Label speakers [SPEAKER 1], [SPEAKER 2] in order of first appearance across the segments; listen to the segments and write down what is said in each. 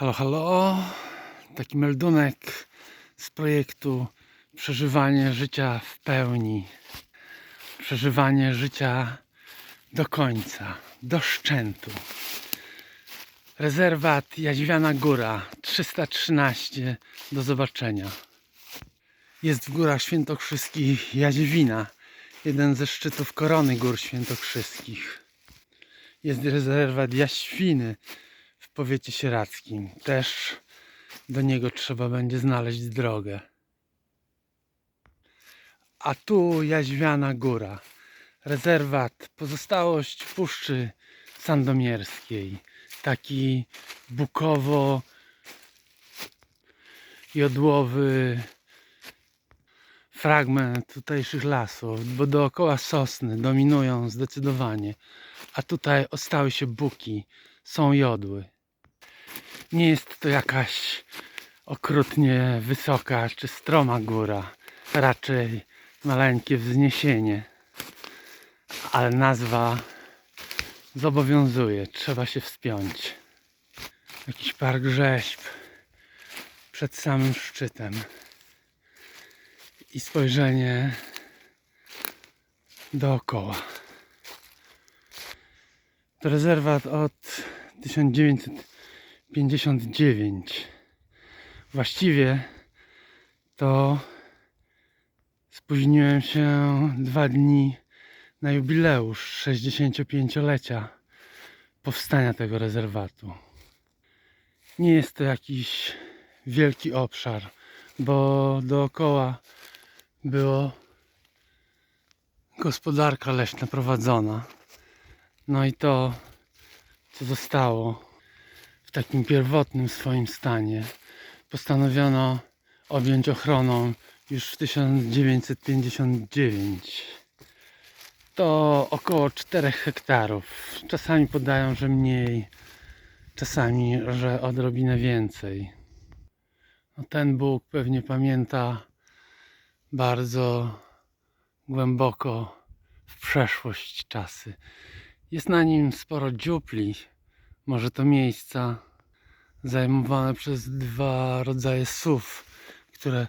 [SPEAKER 1] Halo, halo. Taki meldunek z projektu Przeżywanie życia w pełni. Przeżywanie życia do końca, do szczętu. Rezerwat Jaźwiana Góra 313 do zobaczenia. Jest w górach świętokrzyskich Jaźwina, jeden ze szczytów korony gór świętokrzyskich. Jest rezerwat Jaświny powiecie sieradzkim. Też do niego trzeba będzie znaleźć drogę. A tu Jaźwiana Góra, rezerwat, pozostałość Puszczy Sandomierskiej. Taki bukowo jodłowy fragment tutejszych lasów, bo dookoła sosny dominują zdecydowanie, a tutaj ostały się buki, są jodły. Nie jest to jakaś okrutnie wysoka czy stroma góra, raczej maleńkie wzniesienie, ale nazwa zobowiązuje, trzeba się wspiąć. Jakiś park rzeźb przed samym szczytem i spojrzenie dookoła. To rezerwat od 1959. Właściwie to spóźniłem się dwa dni na jubileusz 65-lecia powstania tego rezerwatu. Nie jest to jakiś wielki obszar, bo dookoła było gospodarka leśna prowadzona. No i to, co zostało w takim pierwotnym swoim stanie, postanowiono objąć ochroną już w 1959. To około 4 hektarów. Czasami podają, że mniej, czasami, że odrobinę więcej. No ten Bóg pewnie pamięta bardzo głęboko w przeszłość czasy. Jest na nim sporo dziupli, może to miejsca zajmowane przez dwa rodzaje sów, które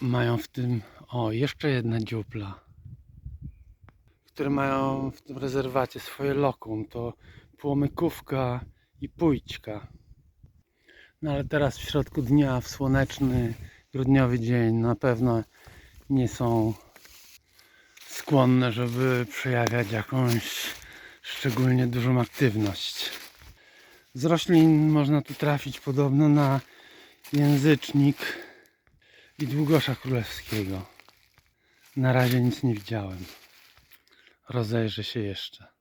[SPEAKER 1] mają w tym, o jeszcze jedna dziupla, które mają w tym rezerwacie swoje lokum, to płomykówka i pójćka. No ale teraz w środku dnia, w słoneczny, grudniowy dzień na pewno nie są skłonne, żeby przejawiać jakąś szczególnie dużą aktywność. Z roślin można tu trafić podobno na języcznik i długosza królewskiego. Na razie nic nie widziałem. Rozejrzę się jeszcze.